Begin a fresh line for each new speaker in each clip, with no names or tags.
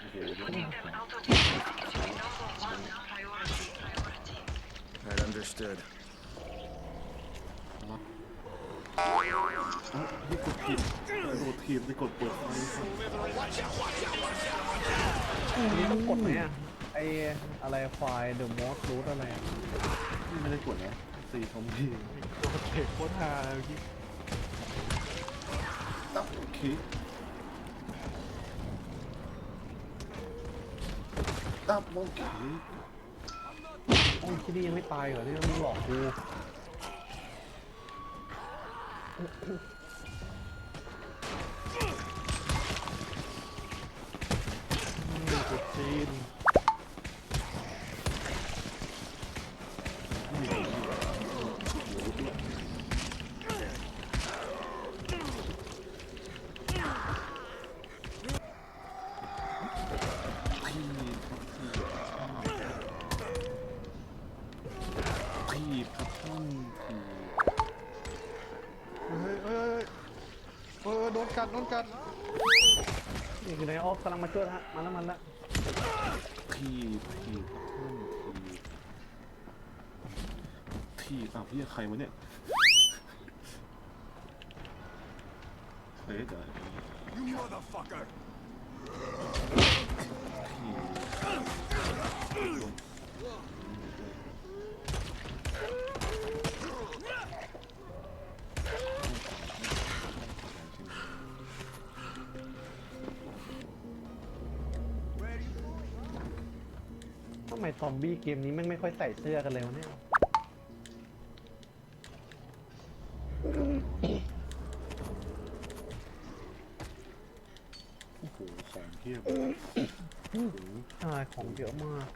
โอ้โห
Right, understood.
เอ้าพี่กดผิดกดผิดไปกดเปิดไฟ
นี่ต้องกดไหมอะไออะไรไฟล์ The Most Root อะไรอะ
พี่ไม่ได้กดนะสี่ทอมพี่
กดเทคโคตรฮาเลยเมื่อกี้
ตับคลิ ตับมองคลิก
โอ้ยที่นี่ยังไม่ตายเหรอที่มึงหลอกกู
โดนกัดโดนกัด
นี่คือในออฟกำลังมาช่วยนะฮะมาแล้วมันละ
พี่พี่ครับท่านพี่พี่อ้าวพี่ใครวะเนี่ยเฮ้ยเดี๋ยว
You motherfucker!
ท ซอมบี้เกมนี้แม่งไม่ค่อยใส่เสื้อกันเลยวะเนี่ย
โอ้โหของเทียบ
ใช่ของเยอะมาก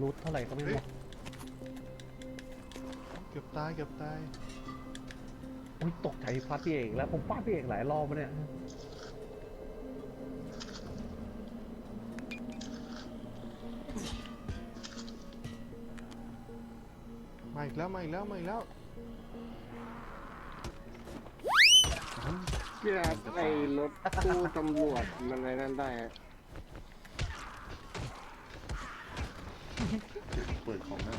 รูทเท่าไหร่ก็ไม่หมด
เกือบตายเกือบตาย
อุ้ยตกใจฟาดพี่เอกแล้วผมฟาดพี่เอกหลายรอบแล้วเนี่ย
กแล้วมาอีกแล้วมาอีกแล้ว
พี่อาร์ตไอ้รถตู้ตำรวจมันอะไรนั่นได้อะ
เปิดของได้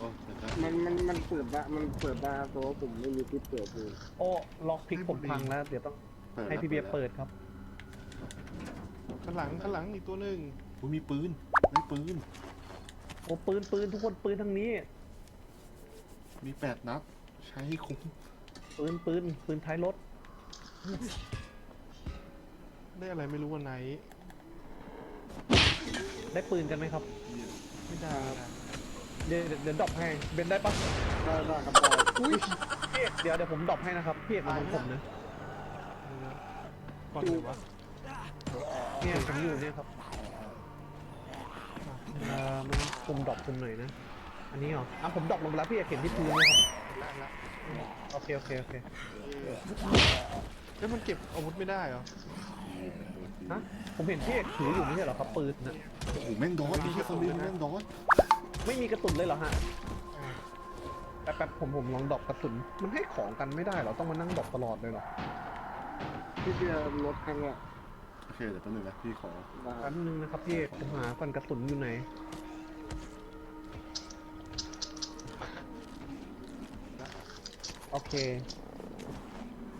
ก็เปิดได้
มันมันมันเปิดได้มันเปิดได้ครับเพราะว่าผมไม่มีที่เปิดเลย
โอ้ล็อกพลิกผมพังแล้ว เดี๋ยวต้อง
ปิด
ให้พี่เบียร์เปิดครับ
ข้างหลังข้างหลังอีกตัวหนึ่ง
อุ๊ยมีปืนได้ปืน
โอ้ปืนปืนทุกคนปืนทางนี้
มีแปดนัด ใช้ให้คุ้ม
ปืนปืนปืนท้ายรถ
ได้อะไรไม่รู้วันไหน
ได้ปืนกันไหมครับ
ไม่ได้ไม่ได้
เดี๋ยวเดี๋ยวเดี๋ยวดรอปให้เบนได้ปะ
ได้ได้ครับได้
อุ้ยพี่เอกเดี๋ยวเดี๋ยวผมดรอปให้นะครับพี่เอกมาตรงผมนะ
ก่อนเลยวะ
เนี่ยผมอยู่เนี่ยครับเอ่อมันผมดรอปผมหน่อยนะ อันนี้เหรออะผมดรอปลงไปแล้วพี่เอกเห็นที่พื้นไหมครับ
ละละ
โอเคโอเคโอเค
แล้วมันเก็บอาวุธไม่ได้เหรอ
ฮะผมเห็นพี่เอกถืออยู่ไม่ใช่เหรอครับปืนน่ะ
โอ้โหแม่งดอสดีแค่คนนี้แม่งดอส
ไม่มีกระสุนเลยเหรอฮะแป๊บแป๊บผมผมลองดรอปกระสุนมันให้ของกันไม่ได้เหรอต้องมานั่งดรอปตลอดเลยเหรอ
พี่เบียร์รถคันเนี้ย
โอเคเดี๋ยวแป๊บนึงนะพี่ขอ
ได้
แป๊บนึงนะครับพี่เอกผมหาฟันกระสุนอยู่ไหน โอเค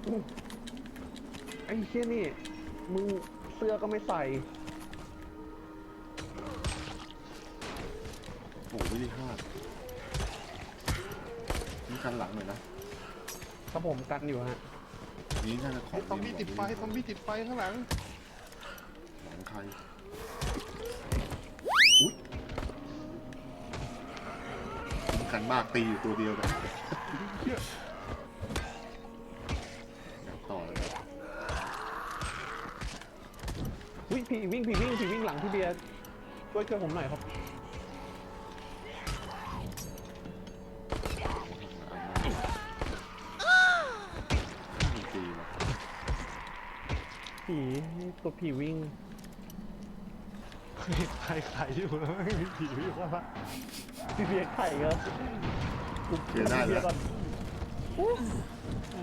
อู้ไอ้เชี่ยนี่ มึงเสื้อก็ไม่ใส่
โอ้โหไม่ได้พลาดมีกันหลังหน่อยนะครับ
ผมกันอยู่ฮะ
นี่น่าจะขอ
เฮ้
ง
ยซอมบี้ติดไฟซอมบี้ติดไฟข้างหลัง
หลังใครอุ๊ยมีกันมากตีอยู่ตัวเดียวกันอย
ผีวิ่งผีวิ่งผีวิ่งหลังพี่เบียร์ช่วยช่วยผมหน่อยครับ
ไม่ตีว่ะ
ผีตัวผีวิ่ง
ใครขายอยู่แล้วไม่มีผีอยู่ข้างล่าง
พี่เบียร์ไข่ครับกู
เคลียร์ได้
พี่เบีย
แล้ว
ร์ก่อนอู้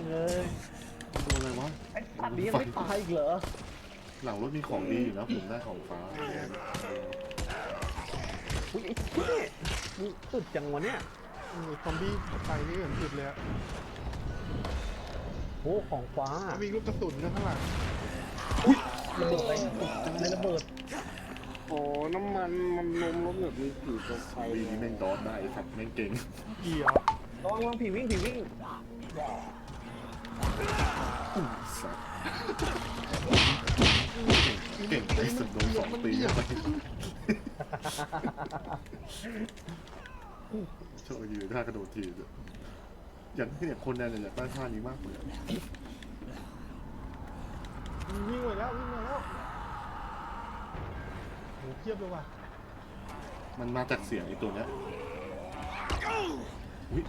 เอ้ย
ตัวอะไรวะ
ไอ้สัตว์นี้ยังไม่ตายอีกเหรอ
ย หลังรถมีของดีอยู่นะผมได้ของฟ้า
อุ้ยไอ้เหี้ยมึงสุดจังวะเนี่ย
เออซอมบี้ไฟนี่เหมือนสุดเลยอะ
โอ้ของฟ้า
แล้วมีลูกกระสุนด้วยข้างหลัง
ระเบิดอะไรอะไรระเบิด
โอ้น้ำมันมันลมรถแบบมีผีตัวไฟ
ดีนี่แม่งดอสได้ไอ้สัตว์แม่งเก่ง
เกี่ยว
ระวังระวังผีวิ่งผีวิ่ง
สัตว์ เก่งไอ้สุดโดนสองตีไปโชคดีท่ากระโดดทีด้วยอยากเนี่ยคนนั้นอยากได้ท่านี้มากเลย
วิ่งไปแล้ววิ่งมาแล้วโหเทียบเลยว่ะ
มันมาจากเสียงไอ้ตัวเนี้ยอุ้ย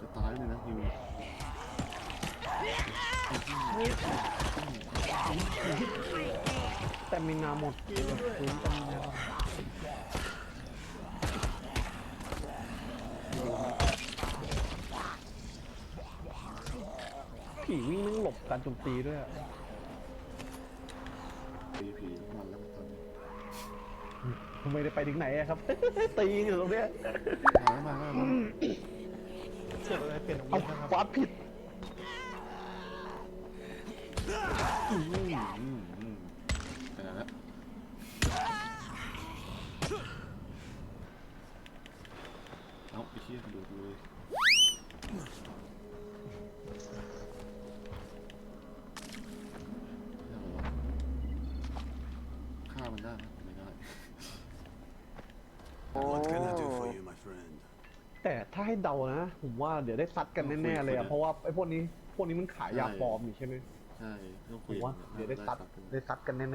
จะตายเลยนะฮิว
แต่มีนาหมดฟื้นกันแล้วผีวิ่งแม่งหลบการโจมตีด้วยอะ
ตีผีมันแล้วตอนนี้
ไม่ได้ไปถึงไหนอะครับ ตีอยู่ตรงเนี้ย
มาแล้วมาแล้วมาแล้ว
เอะไรเปลี่ยนอาวุ
เอา
ธนะครับ
ฟาดผิด
อืมอืมอืมไปไหนละเอาไอ้เหี้ยกระโดดเลยเอาวะฆ่ามันได้ไหมไม่ได้
What can I do for you, my friend?
แต่ถ้าให้เดานะ ผมว่าเดี๋ยวได้ซัดกันแน่ๆเลยอะเพราะว่าไอ้พวกนี้พวกนี้มันขายยาปลอมอยู่ใช่ไหม
ใช่ต้อง
ผ
คุย
มว่า
กัน
เดี๋ยวได้ซัด
กัน
ได้ซัดกันแน่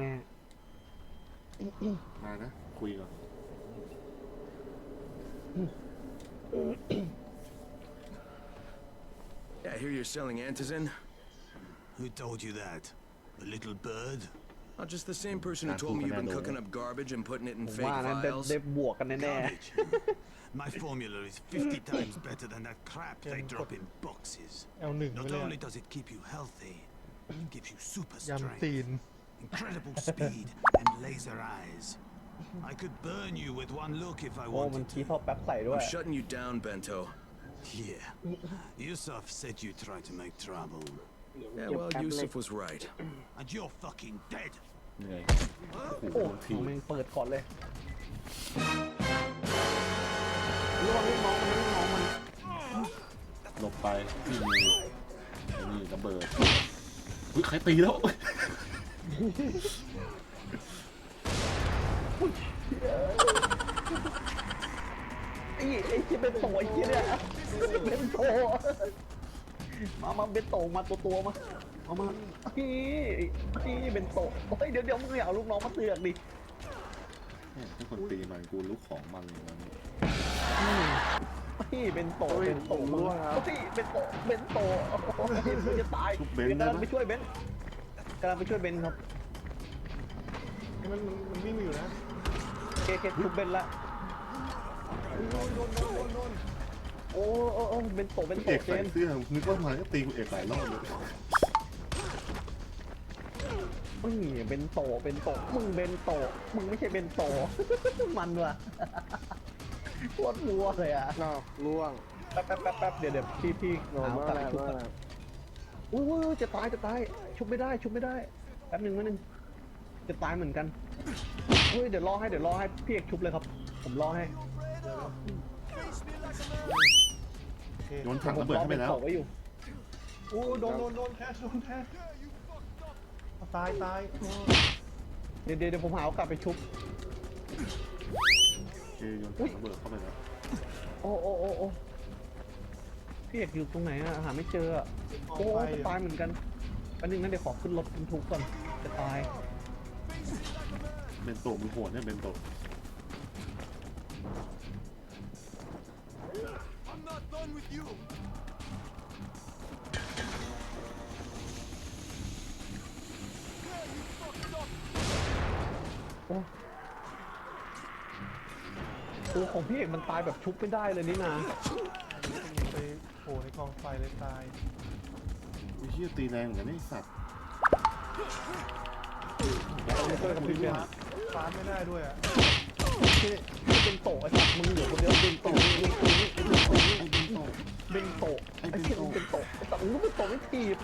มานะ คุยก่อน
Yeah, I hear you're selling antizin.
Who told you that? A little bird?
Not just the same person who
Can't
told me you've been
open that
cooking
door.
up garbage and putting it
ๆ
in
ผม
fake
ว่านะได้
vials.
ได้บวกกันแน่
Garbage. My formula is 50 times better than that crap they drop in boxes.
เอลหนึ่งไป
Not
เลย
only
อะ
does it keep you healthy, it gives you super
ยำ
strength,
ตีน
incredible speed, and laser eyes. I could burn you with one look if I
ๆ โอ้มัน
wanted
ชี้
to.
ท่อแป๊บใส่ด้วย
I'm shutting you down, Bento.
Yeah. Yusuf said you tried to make trouble.
Yeah, well, Yusuf was right.
And you're fucking dead.
เหนื่อย
โอ้
โอ้โหโดนที
แม่งเปิดก่อนเลยระวังลูกน้องมันนะลูกน้องมัน
หลบไปที่มีไอ้นี่ระเบิด อุ้ยใครตีแล้ว
ไอ้ไอ้ที่เป็นโตไอ้ที่เนี่ยเป็นโตมามาเป็นโตมาตัวตัวๆมาเอามาพี่พี่เป็นโตเฮ้ยเดี๋ยวเดี๋ยวมึงอย่าเอาลูกน้องมาเสือกดิ
เนี่ยถ้าคนตีมันกูลุกของมันอย่างนั้น
พี่เป็นโตเป็นโตมึงพี่เป็นโตเป็นโตมึงจะตาย
ชุบเบนซ์
กำ
ได้
ลัง
ไหม
ไปช่วยเบนซ์กำลังไปช่วยเบนซ์ครับ
มันมันมันวิ่งอยู่นะ
เคเคชุบเบนซ์ละโอ้โอ้โอ้เป็นโตเป็นโต
เอก
เจ
ใส่
น
เสื้อนึกว่ามันก็ตีกูเอกหลายรอบเลย
มึงเป็นโตเป็นโตมึงเป็นโตมึงไม่ใช่เป็นโต มันว่ะ โคตรรัวเลยอะ
นอกล่วง
แป๊บแป๊บแป๊บแป๊บเดี๋ยวเดี๋ยวพี่พี่
โดน
หา
มา
โอกาส
แล้ว
ชุบ
มา
ก่อน
แล้ว
อุ้ยอุ้ยจะตายจะตายชุบไม่ได้ชุบไม่ได้แป๊บหนึ่งแป๊บหนึ่งจะตายเหมือนกันเฮ้ยเดี๋ยวรอให้เดี๋ยวรอให้พี่เอกชุบเลยครับ ผมรอให้
โอเค
โยนถังระเบิดเข้าไปแล้ว
ผมรอเป็นโตไว้อยู่
โอ้โดนโดนโดนแคสโดนแคสเอาตายตายโอ้
เดี๋ยวเดี๋ยวเดี๋ยวผมหาโอกาสไปชุบ
เอ โยนถังระเบิดเข้าไปแล้ว
โอ้โอ้โอ้โอ้พี่เอกอยู่ตรงไหนอะหาไม่เจออะโอ้จะตายเหมือนกันแป๊บนึงนะเดี๋ยวขอขึ้นรถบรรทุกก่อนจะตาย
เบนโตมือโหดเนี่ยเบนโต
ตัวของพี่เอกมันตายแบบชุบไม่ได้เลยนี่นา
ไปโผล่ในกองไฟเลยตาย
ไอ้เหี้ยตีแรงเหมือนกันไอ้สัตว์
เราจะช่วยกันพี่เบียร์
ฟาดไม่ได้ด้วยอะ
ที่ที่เป็นโตไอ้สัตว์มึงอยู่คนเดียวเป็นโตเป็นโตเป็นโตเป็นโตไอ้ที่มึงเป็นโตไอ้สัตว์มึงก็เป็นโตไม่ถีบ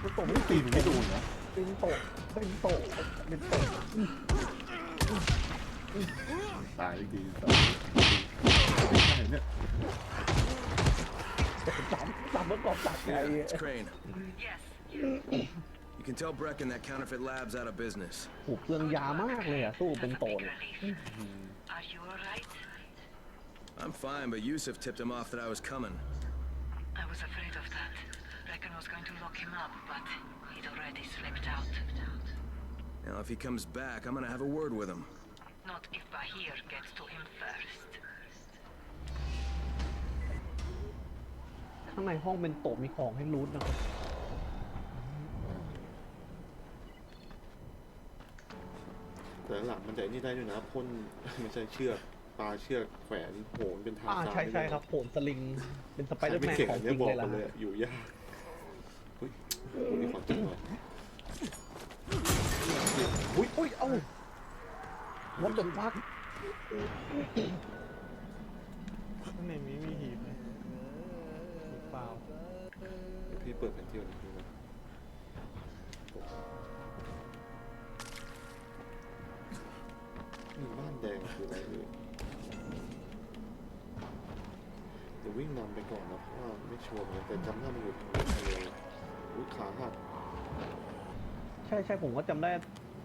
เป็นโตไม่
ตี
ถี
น
บ
ไม่โดนนะ
เป็นโตเป็นโตเป็นโต
ตายดีตายใช่เนี่ย
จำจำเมื่อก่อนจัดไง
Yeah, it's Crane. You can tell Brecken that counterfeit lab's out of business.
ผูกเปลืองยามากเลยอ่ะสู้เป็นโตเนี่ย
Are you alright?
I'm fine, but Yusuf tipped him off that I was coming.
I was afraid of that. Reckon was going to lock him up, but he'd already slipped out.
Now, if he comes back, I'm gonna have a word with him.
Not if Bahir gets to him first.
ข้างในห้องเป็นโตมีของให้รูทนะครับ
แต่หลังมันจะไอ้นี่ได้ด้วยนะพ่นไม่ใช่เชือกปลาเชือกแขวนโหนเป็นทาง
อ่า
ซ้าย
ใช่ใช่ครับโผนสลิง เป็นสไป
ใคร
เดอร์
ไม่
แมน
เก่ง
ของ
อัน
จ
เนี้
ริ
ย
ง
บอ
เล
ก
ย
กั
ล่ะ
นเลยอะอยู่ยากเฮ้ยคนนี้ความจริงหน่อย
อุ้ย อุ้ย เอ้า วัดเดนฟัก
ข้างในนี้มีหีบไหมหรือเปล่า
เดี๋ยวพี่เปิดแผนที่ก่อนนะมีบ้านแดงคืออะไรเลยเดี๋ยววิ่งนำไปก่อนนะเพราะว่าไม่ชัวร์เหมือนกันแต่จำได้มันอยู่ทางทะเลอุ้ยขาหัก
ใช่ใช่ผมก็จำได้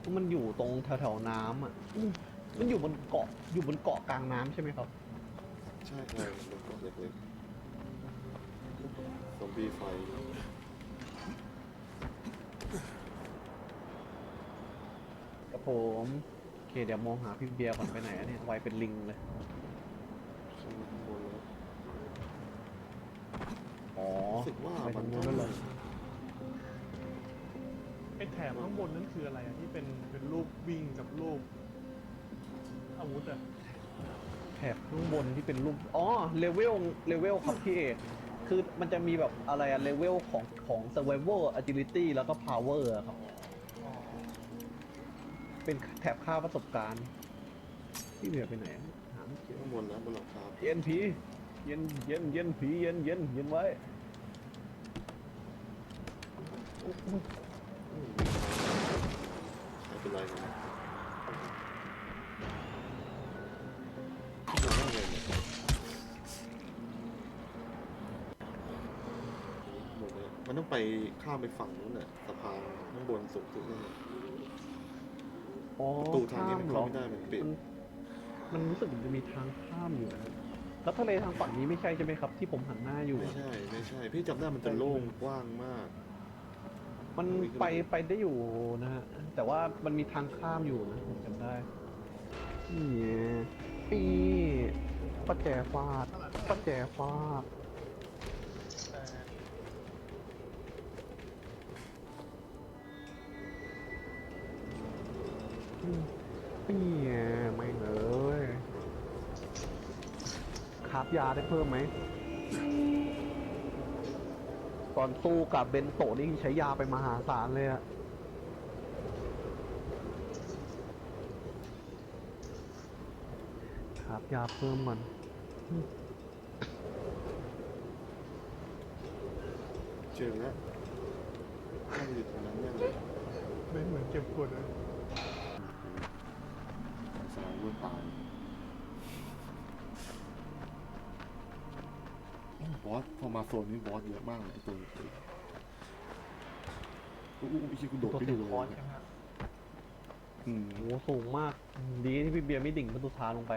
ว่ามันอยู่ตรงแถวๆน้ำอะอื มมันอยู่บนเกาะอยู่บนเกาะกลางน้ำใช่ไหมครับ
ใช่ใช่เป็นเกาะเล็กๆซอมบี้ไฟ
กับผมโอเคเดี๋ยวมองหาพี่เบียร์ก่อนไปไหนอะเนี่ยไวเป็นลิงเลย
ข้างบนแล้ว
อ๋อ
รู้สึกว่า
ไป
มั
ทานง
ต้
นู้
อนง
นั่นเลย
ไอ้แถบข้างบนนั่นคืออะไรอะที่เป็นเป็นรูปวิ่งกับรูป อาวุธอะ
แถบข้างบนที่เป็นรูปอ๋อเลเวลเลเวลครับพี่เอกคือมันจะมีแบบอะไรอะเลเวลของของ survival agility แล้วก็ power อะครับ เป็นแถบค่าประสบการณ์ ที่เหลือไปไหนอะหาไม่เจอ
ข้างบนแล้วบนหลังคา
เย็นผีเย็นเย็นเย็นผีเย็นเย็นเย็นไว้
ใครเป็นไรกันนะ มันต้องไปข้ามไปฝั่งนู้นน่ะสะพานข้างบนสูงสุดนั่นน่ะ
อ๋อ
ประตูทางนี้มัน
ข้
เข้ามไม่ได้มันปิด
มันมันรู้สึกมันจะมีทางข้ามอยู่นะแล้วทะเลทางฝั่งนี้ไม่ใช่ใช่ไหมครับ ที่ผมหันหน้าอยู่
ไม่
อะ
ใช่ ไม่ใช่ พี่จำได้มันจะโล่งกว้างมาก
มันไปไปได้อยู่นะฮะแต่ว่ามันมีทางข้ามอยู่นะผมจำได้นี่ปีป้าแจฟาดป้าแจฟาด นี่ไม่งเลยคราบยาได้เพิ่มไหม ตอนสู้กับเบนโตนี่ใช้ยาไปมหาศาลเลยอะคราบยาเพิ่มมัน
เจอแล้วนั่งอยู่ตรงนั้นแน่เลย
ไม่เหมือนเก็บกดเลย
สไลด์รูด ตายบอสพอมาโซนนี้บอสเยอะมากเลยไอ้ตัวนี้อู้อู้อีกคุณโดด
ตัว
ไป
ติ
ดู
ด
เล
คอร์ส
ย
ใช่ไหมฮะ
อืม
โหสูงมาก ดีที่พี่เบียร์ไม่ดิ่งประตูทางลงไป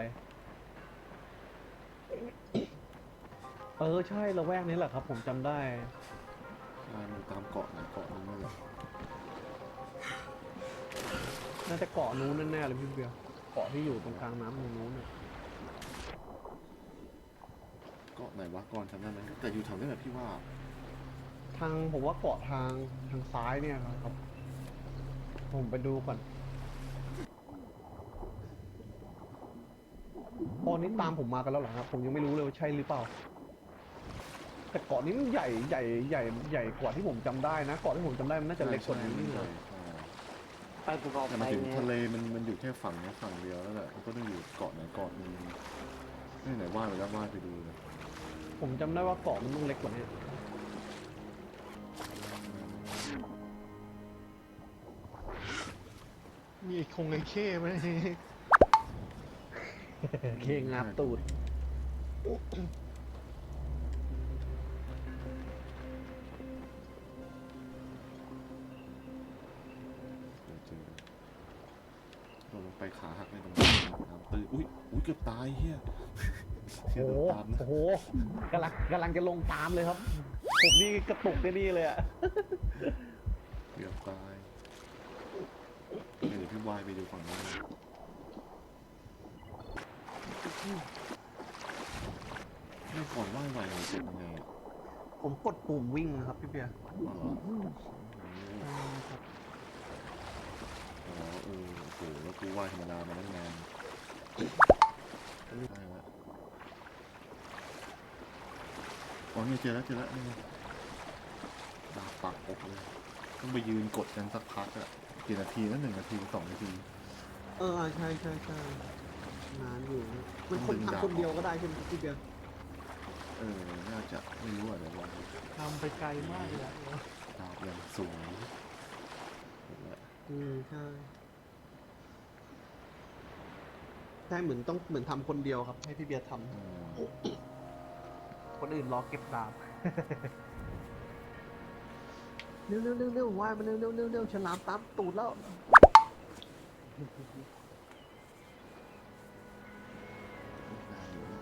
เออใช่ละแวกนี้แหละครับ ผมจำได้
ใช่มันตามเกาะไหนเกาะนึงนั่นแหละ
น่าจะเกาะนู้นแน่ๆเลยพี่เบียร์เกาะที่อยู่ตรงกลางน้ำตรงนู้นน่ะ
เกาะไหนวะก่อนจำได้ไหมแต่อยู่แถวนี้แหละพี่ว่า
ทางผมว่าเกาะทางทางซ้ายเนี่ยครับ ผมไปดูก่อนตอนนี้ตามผมมากันแล้วเหรอครับ ผมยังไม่รู้เลยว่าใช่หรือเปล่า แต่เกาะนี้มันใหญ่ใหญ่ใหญ่ใหญ่กว่าที่ผมจำได้นะเกาะที่ผมจำได้มันน่าจะเล็กกว่านี้
ใช่
นี่
ใช่
นะ
ใช่
ไปภูเขา
แต่
ไฟ
มาถึง
เนี่ย
ทะเลมันมันอยู่แค่ฝั่งนี้ฝั่งเดียวแล้วแหละมันก็ต้องอยู่เกาะไหนเกาะหนึงนี่ไหนว่ายไปแล้วว่ายไปดูเลย
ผมจำได้ว่าเกาะมันต้องเล็กกว่านี้
มีไอ้คงไอ้เข้ไหม
เคงับตูดา
ยเฮียเฮีย
โอ้
โด
โห
นตามนะ
โอ้โหกำลังกำลังจะลงตามเลยครับ ผมนี่กระตุกได้นี่เลยอะ
เกือบตายเดี๋ยวพี่วายไปดูฝั่งนั้นไม่ก่อนว่ายไหวเลยเสร็จยังไงอะ
ผมกดปุ่มวิ่งนะครับพี่เบียร์
อ๋อเหรออ๋อเออโอ้โหแล้วกูว่ายธรรมดามาตั้งนาน ได้ละอ๋อเนี่ยเจอแล้วเจอแล้วนี่ไงดาบปักอกเลย ต้องไปยืนกดกันสักพักอะกี่นาทีนะหนึ่งนาทีสองนาที
เออใช่ใช่ใช่นานอยู่ มันคน
ดึงดาบ
ทำคนเดียวก็ได้ใช่ไหมพี่เบียร์
เออ น่าจะไม่รู้อะเดี๋ยวลองดู
ทำไปไกลมากเลยอะ
ดาบยังสูงเห็นแล้ว
อืมใช่ ใช่เหมือนต้องเหมือนทำคนเดียวครับ ให้พี่เบียร์ท
อืมำ
คนอื่นรอเก็บดาบ เร็วเร็วเร็วเร็วว่ายมาเร็วเร็วเร็วเร็วฉลามตามตูดแล้ว
ได้อยู่นะ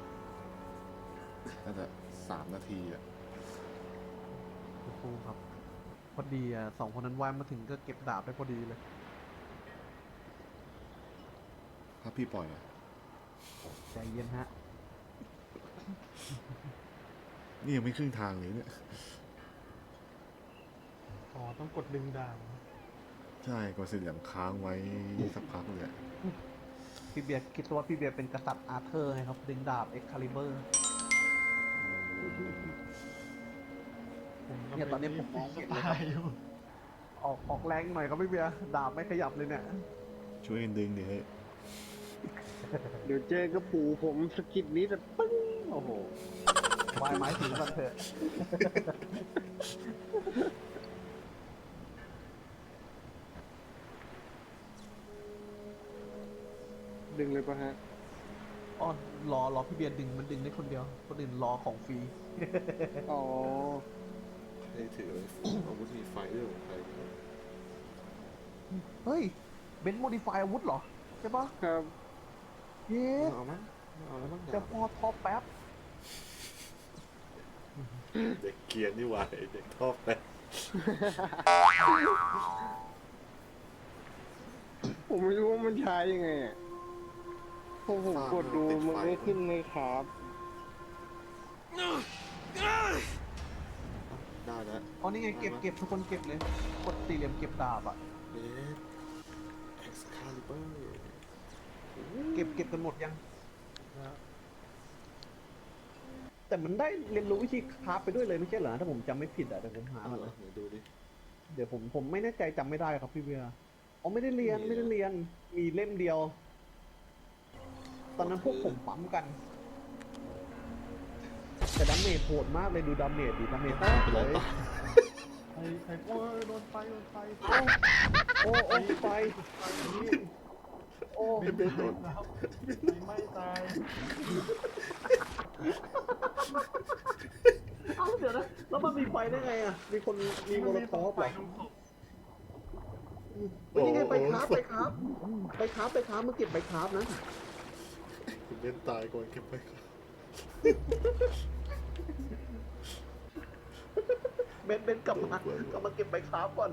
น่าจะสามนาทีอะ
โอ้โหครับ พอดีอะสองคนนั้นว่ายมาถึงก็เก็บดาบได้พอดีเลย
ถ้าพี่ปล่อยอะ
ใจเย็นฮะ
นี่ยังไม่ครึ่งทางเลยเนี่ย
อ๋อ ต้องกดดึงดาว
ใช่กดสีเหลืองค้างไว้สักพักเลยอะ
พี่เบียร์คิดว่าพี่เบียร์เป็นกษัตริย์อาร์เธอร์ไงครับ ดึงดาบเอ็กคาลิเบอร์เนี่ยตอนนี้ผมมองไม่เห็นเลยครับ
ตายอยู่
ออกออกแรงหน่อยครับพี่เบียร์ดาบไม่ขยับเลยเนี่ย
ช่วยกันดึงดิเฮ้ย
เดี๋ยวเจอกระปูผมสะกิดนี้แต่ปึ้งโอ้โห
วายไม้ถึงกันเถอะ
ดึงเลยปะฮะ
อ๋อรอรอพี่เบียร์ดึงมันดึงได้คนเดียว คนอื่นรอของฟรี
อ๋อ
ให้ถืออาวุธมีไฟด้วยของใคร
เฮ้ยเบนซ์โมดิฟายอาวุธเหรอ ใช่ปะ
ครับ
เย้
เอามั้งเอาแล้วมั้ง
จะพอท็อปแป๊บ
เด็กเกียร์นี่หว่าไอ้เด็กทอบแต่
ผมไม่รู้ว่ามันใช้ยังไงอะพอผมกดดูมันก็ขึ้นเลยครับ
ได้แล้ว
อ๋อนี่ไงเก็บเก็บทุกคนเก็บเลย กดสี่เหลี่ยมเก็บดาบอะ
เบสเอ็กซ์คาลิเบอร์
เก็บเก็บกันหมดยัง
นะ
แต่มันได้เรียนรู้วิธีคราฟไปด้วยเลยไม่ใช่เหรอถ้าผมจำไม่ผิดอะเดี๋ยวผมหา
เอา
ก่อน
เหรอ
นะ
ไหนดูดิ
เดี๋ยวผมผมไม่แน่ใจจำไม่ได้ครับพี่เบียร์อ๋อไม่ได้เรียน
มี
ไม่ได้เรียนมีเล่มเดียว ตอนนั้นพวกผมปั๊มกัน แต่ดาเมจโหดมากเลยดูดาเมจดิดาเมจโหด
เป็น
เล
ไร
ย
ต่อ
ไอ้ไอ้โอ้ยโดนไฟโดนไฟ
โอ้โอ้ไฟ
ไฟนี้
โอ้ไม่
เป็นไฟครับไฟไม้ตาย
เอ้าเดี๋ยวนะแล้วมันมีไฟได้ไงอะ มีคนมีโมโลทอเหรอ
ตรงศพ
เฮ้ยนี่ไงไปคราฟไปคราฟไปคราฟไปคราฟมื่อเก็บไปคราฟนะ
คุณเล่นตายก่อนเก็บไปครับ
เบนเบนกลับมากลับมาเก็บไปคราฟก่อน